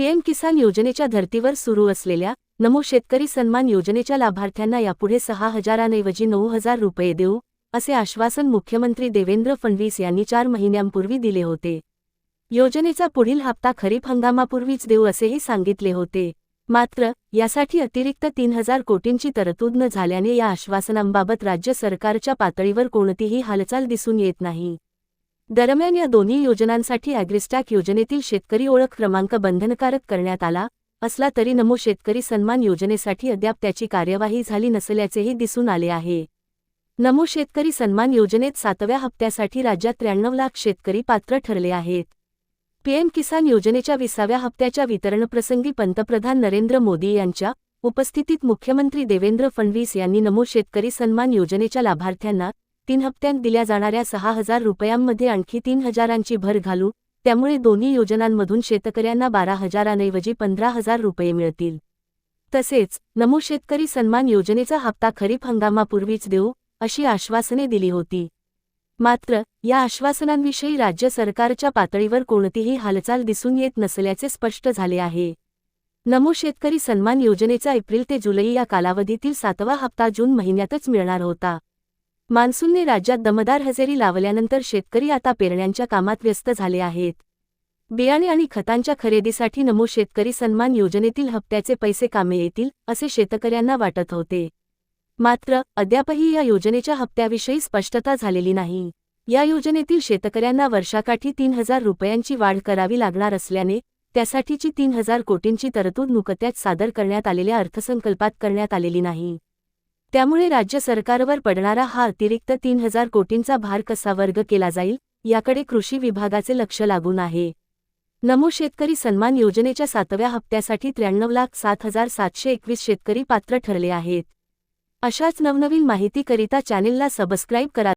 PM किसान योजनेच्या धर्तीवर सुरू असलेल्या नमो शेतकरी सन्मान योजनेच्या लाभार्थ्यांना यापुढे सहा हजारांऐवजी नऊ हजार रुपये देऊ असे आश्वासन मुख्यमंत्री देवेंद्र फडणवीस यांनी चार महिन्यांपूर्वी दिले होते. योजनेचा पुढील हप्ता खरीप हंगामापूर्वीच देऊ असेही सांगितले होते. मात्र यासाठी अतिरिक्त तीन हजार कोटींची तरतूद न झाल्याने या आश्वासनांबाबत राज्य सरकारच्या पातळीवर कोणतीही हालचाल दिसून येत नाही. दरम्यान या दोन्ही योजनांसाठी अॅग्रिस्टॅक योजनेतील शेतकरी ओळख क्रमांक बंधनकारक करण्यात आला असला तरी नमो शेतकरी सन्मान योजनेसाठी अद्याप त्याची कार्यवाही झाली नसल्याचेही दिसून आले आहे. नमो शेतकरी सन्मान योजनेत सातव्या हप्त्यासाठी राज्यात त्र्याण्णव लाख शेतकरी पात्र ठरले आहेत. पीएम किसान योजनेच्या विसाव्या हप्त्याच्या वितरणप्रसंगी पंतप्रधान नरेंद्र मोदी यांच्या उपस्थितीत मुख्यमंत्री देवेंद्र फडणवीस यांनी नमो शेतकरी सन्मान योजनेच्या लाभार्थ्यांना तीन हप्त्यांत दिल्या जाणाऱ्या सहा हजार रुपयांमध्ये आणखी तीन हजारांची भर घालू त्यामुळे दोन्ही योजनांमधून शेतकऱ्यांना बारा हजारांऐवजी पंधरा हजार रुपये मिळतील. तसेच नमो शेतकरी सन्मान योजनेचा हप्ता खरीप हंगामापूर्वीच देऊ अशी आश्वासने दिली होती. मात्र या आश्वासनांविषयी राज्य सरकारच्या पातळीवर कोणतीही हालचाल दिसून येत नसल्याचे स्पष्ट झाले आहे. नमो शेतकरी सन्मान योजनेचा एप्रिल ते जुलै या कालावधीतील सातवा हप्ता जून महिन्यातच मिळणार होता. मान्सूनने राज्यात दमदार हजेरी लावल्यानंतर शेतकरी आता पेरण्यांच्या कामात व्यस्त झाले आहेत. बियाणे आणि खतांच्या खरेदीसाठी नमो शेतकरी सन्मान योजनेतील हप्त्याचे पैसे कामे येतील असे शेतकऱ्यांना वाटत होते. मात्र अद्यापही या योजनेच्या हप्त्याविषयी स्पष्टता झालेली नाही. या योजनेतील शेतकऱ्यांना वर्षाकाठी तीन हजार रुपयांची वाढ करावी लागणार असल्याने त्यासाठीची तीन हजार कोटींची तरतूद नुकत्याच सादर करण्यात आलेल्या अर्थसंकल्पात करण्यात आलेली नाही. त्यामुळे राज्य सरकारवर पडणारा हा अतिरिक्त तीन हजार कोटींचा भार कसा वर्ग केला जाईल याकडे कृषी विभागाचे लक्ष लागून आहे. नमो शेतकरी सन्मान योजनेच्या सातव्या हप्त्यासाठी त्र्याण्णव लाख सात हजार सातशे एकवीस शेतकरी पात्र ठरले आहेत. अशाच नवनवीन माहितीकरिता चॅनेलला सबस्क्राईब करा.